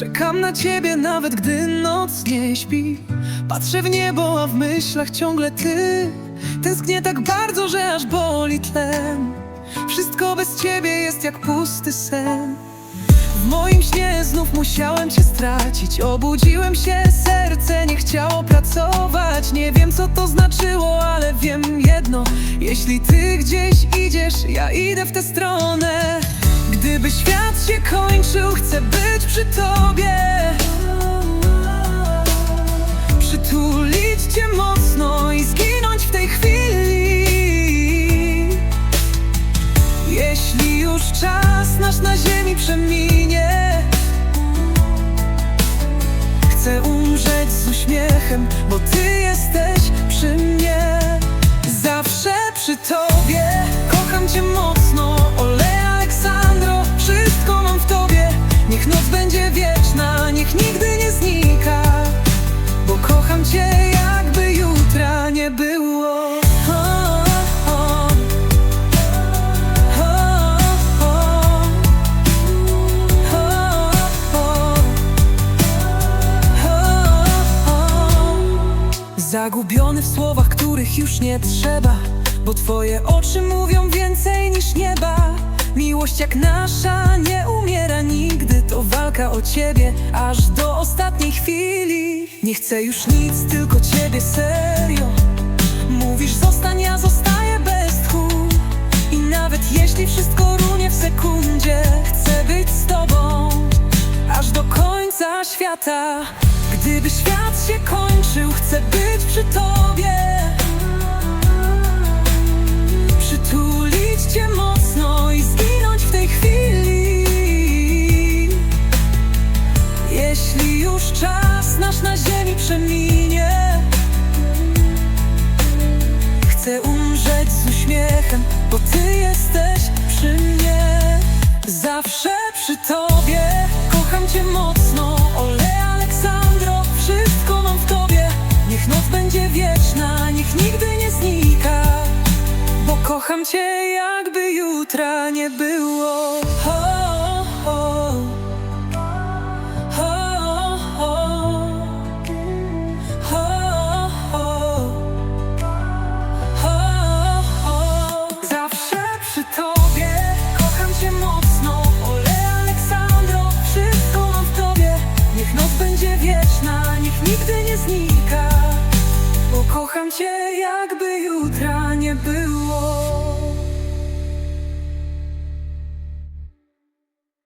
Czekam na ciebie nawet gdy noc nie śpi. Patrzę w niebo, a w myślach ciągle ty. Tęsknię tak bardzo, że aż boli tlen. Wszystko bez ciebie jest jak pusty sen. W moim śnie znów musiałem cię stracić. Obudziłem się, serce nie chciało pracować. Nie wiem co to znaczyło, ale wiem jedno. Jeśli ty gdzieś idziesz, ja idę w tę stronę Gdyby świat się kończył, chcę być przy tobie. Przytulić cię mocno i zginąć w tej chwili. Jeśli już czas nasz na ziemi przeminie Chcę umrzeć z uśmiechem, bo ty Zagubiony w słowach, których już nie trzeba Bo twoje oczy mówią więcej niż nieba. Miłość jak nasza nie umiera nigdy To walka o ciebie aż do ostatniej chwili. Nie chcę już nic, tylko ciebie serio. Mówisz zostań, ja zostaję bez tchu. I nawet jeśli wszystko runie w sekundzie Chcę być z tobą aż do końca świata. Gdyby świat się kończył, chcę być przy tobie. Przytulić cię mocno i zginąć w tej chwili. Jeśli już czas nasz na ziemi przeminie Chcę umrzeć z uśmiechem, bo ty jesteś przy mnie. Zawsze przy tobie, kocham cię mocno Kocham cię, jakby jutra nie było. Zawsze przy tobie kocham cię mocno, ole Aleksandro, wszystko mam w tobie. Niech noc będzie wieczna, niech nigdy nie znika, bo kocham cię, jakby jutra nie było.